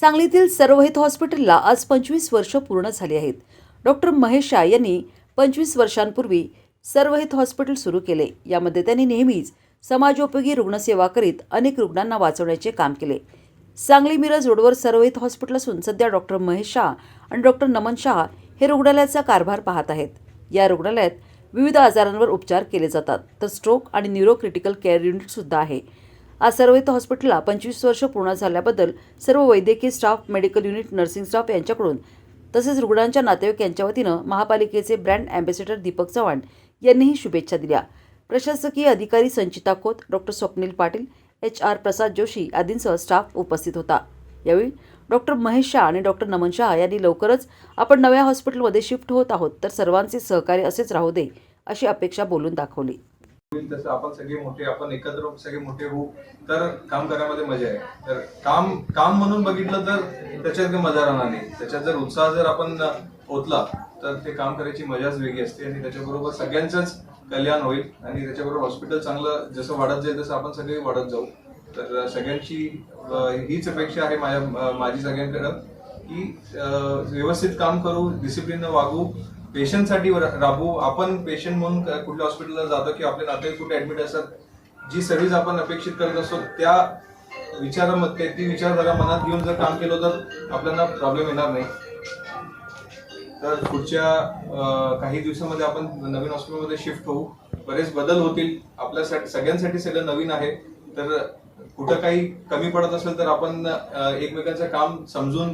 सांगलीतील सर्वहित हॉस्पिटलला आज पंचवीस वर्ष पूर्ण झाली आहेत. डॉक्टर महेश शाह यांनी पंचवीस वर्षांपूर्वी सर्वहित हॉस्पिटल सुरू केले. यामध्ये त्यांनी नेहमीच समाजोपयोगी रुग्णसेवा करीत अनेक रुग्णांना वाचवण्याचे काम केले. सांगली मिरज रोडवर सर्वहित हॉस्पिटल असून सध्या डॉक्टर महेश शाह आणि डॉक्टर नमन शाह हे रुग्णालयाचा कारभार पाहत आहेत. या रुग्णालयात विविध आजारांवर उपचार केले जातात. तर स्ट्रोक आणि न्यूरो क्रिटिकल केअर युनिटसुद्धा आहे. आज हॉस्पिटलला पंचवीस वर्ष पूर्ण झाल्याबद्दल सर्व वैद्यकीय staff medical unit nursing staff यांच्याकडून तसेच रुग्णांच्या नातेवाईक यांच्या वतीनं महापालिकेचे ब्रँड अँबॅसेडर दीपक चव्हाण यांनीही शुभेच्छा दिल्या. प्रशासकीय अधिकारी Sanchita Khot doctor Swapnil Patil H. R. Prasad Joshi आदींसह स्टाफ उपस्थित होता. यावेळी डॉक्टर महेश शाह आणि डॉक्टर नमन शाह यांनी लवकरच आपण नव्या हॉस्पिटलमध्ये शिफ्ट होत आहोत तर सर्वांचे सहकार्य असेच राहू दे अशी अपेक्षा बोलून दाखवली. होईल तसं आपण सगळे मोठे आपण एकत्र सगळे मोठे होऊ तर काम करण्यामध्ये मजा आहे तर काम काम म्हणून बघितलं तर त्याच्यात काही मजा राहणार नाही. त्याच्यात जर उत्साह जर आपण ओतला तर ते काम करायची मजाच वेगळी असते आणि त्याच्याबरोबर सगळ्यांचंच कल्याण होईल आणि त्याच्याबरोबर हॉस्पिटल चांगलं जसं वाढत जाईल तसं आपण सगळे वाढत जाऊ. तर सगळ्यांची हीच अपेक्षा आहे माझ्या माझी सगळ्यांकडं की व्यवस्थित काम करू डिसिप्लिन वागू पेशंटसाठी राबू आपण पेशंट म्हणून कुठल्या हॉस्पिटलला जातो की आपले नातेवाईक कुठे ऍडमिट असतात जी सर्व्हिस आपण अपेक्षित करत असतो त्या विचारामध्ये ती विचारधारा मनात घेऊन जर काम केलं तर आपल्याला प्रॉब्लेम येणार नाही. तर पुढच्या काही दिवसामध्ये आपण नवीन हॉस्पिटलमध्ये शिफ्ट होऊ. बरेच बदल होतील. आपल्यासाठी सगळ्यांसाठी सगळं नवीन आहे. तर कुठं काही कमी पडत असेल तर आपण एकमेकांचं काम समजून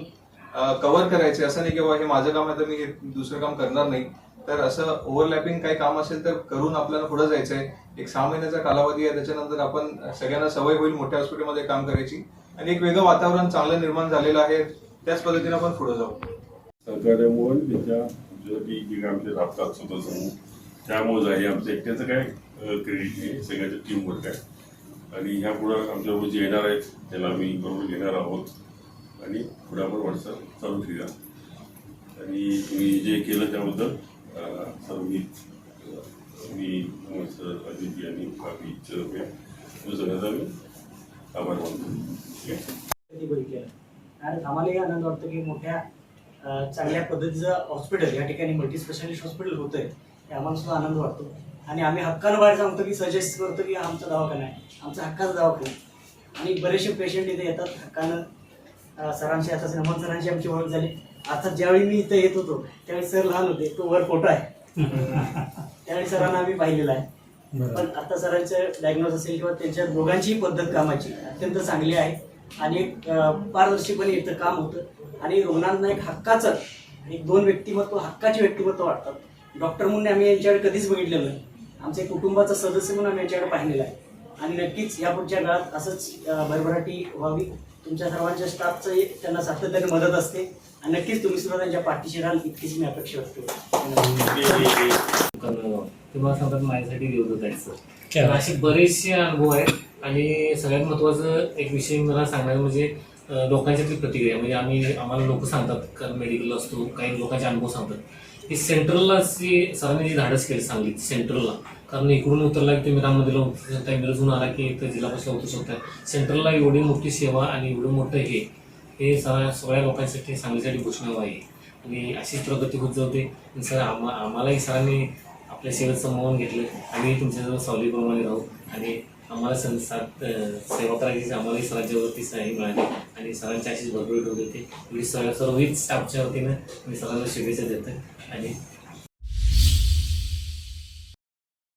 कव्हर करायचे. असं नाही की बाबा हे माझं काम आहे तर मी हे दुसरं काम करणार नाही. तर असं ओव्हरलॅपिंग काही काम असेल तर करून आपल्याला पुढे जायचं आहे एक सहा महिन्याचा कालावधी आहे त्याच्यानंतर आपण सगळ्यांना सवय होईल मोठ्या हॉस्पिटलमध्ये काम करायची. आणि एक वेगळं वातावरण चांगलं निर्माण झालेलं आहे. त्याच पद्धतीने आपण पुढे जाऊ. सहकार्यामुळे जे आमचे राबतात स्वतः समूह त्यामुळे आहे. आमचं एकट्याचं काय क्रेडिट आहे सगळ्याचं टीम वर्क आहे आणि ह्या पुढं आमच्या जे येणार आहेत त्याला आम्ही बरोबर घेणार आहोत. आणि पुढे आपण वाटचाल चालू ठेवूया. आणि तुम्ही जे केलं त्याबद्दल अं, सर्व मी मी सर अजितजी आणि बाकी सगळ्याचा मी आभार मानतो. ठीक आहे. आणि आम्हालाही आनंद वाटतो की मोठ्या चांगल्या पद्धतीचं हॉस्पिटल या ठिकाणी मल्टी स्पेशालिस्ट हॉस्पिटल होतं आहे हे आम्हाला सुद्धा आनंद वाटतो. आणि आम्ही हक्कानं बाहेर सांगतो की सजेस्ट करतो की आमचा दवाखाना आहे. आमचा हक्काचा दवाखाना आहे. आणि बरेचसे पेशंट इथे येतात हक्कानं सरांशी आता नमन सरांची आमची ओळख झाली. अर्थात ज्यावेळी मी इथं येत होतो त्यावेळी सर लहान होते. तो वर फोटो आहे. त्यावेळी सरांना आम्ही पाहिलेला आहे. पण आता सरांचं डायग्नोज असेल किंवा त्यांच्या दोघांची पद्धत कामाची अत्यंत चांगली आहे. आणि एक पारदर्शीपणे इथं काम होतं. आणि रुग्णांना एक हक्काचं एक दोन व्यक्तिमत्व हक्काचे व्यक्तिमत्व वाटतात. डॉक्टर म्हणून आम्ही यांच्याकडे कधीच बघितलेलं नाही. आमच्या कुटुंबाचा सदस्य म्हणून आम्ही यांच्याकडे पाहिलेला आहे. आणि नक्कीच या पुढच्या काळात असंच भरभराटी व्हावी. तुमच्या सर्वांच्या स्टाफचं त्यांना सातत्याने मदत असते. आणि नक्कीच तुम्ही सुद्धा त्यांच्या पाठीशी राहाल इतकीच मी अपेक्षा व्यक्त करतो. करणं किंवा सांगतात माझ्यासाठी विरोध जायचं तर असे बरेचसे अनुभव आहेत. आणि सगळ्यात महत्त्वाचं एक विषय मला सांगायचं म्हणजे लोकांच्यातली प्रतिक्रिया. म्हणजे आम्ही आम्हाला लोक सांगतात कारण मेडिकल असतो काही लोकांचे अनुभव सांगतात. की सेंट्रलला जे सरांनी जी धाडस केली सांगलीत सेंट्रलला. कारण इकडून उतरला की तुम्ही राममंदिरला उतरू शकता आला की इथं जिल्हा परिषदला उतरू शकता सेंट्रलला एवढी मोठी सेवा आणि एवढं मोठं हे हे सगळ्या सगळ्या लोकांसाठी सांगलीसाठी घोषणा आहे. आणि अशीच प्रगती होत जाते. सर आम्हा आम्हालाही सरांनी आपल्या सेवेचं मौन घेतलं. आम्ही तुमच्याजवळ सावलीप्रमाणे राहू आणि आम्हाला संसार सेवा करायची आम्हालाही सरांच्यावरती सहाय्य मिळाली आणि सरांची अशीच भरभरीट होत. होती सर सर्व सर्व स्टाफच्या वतीनं मी सरांना शुभेच्छा देतो आणि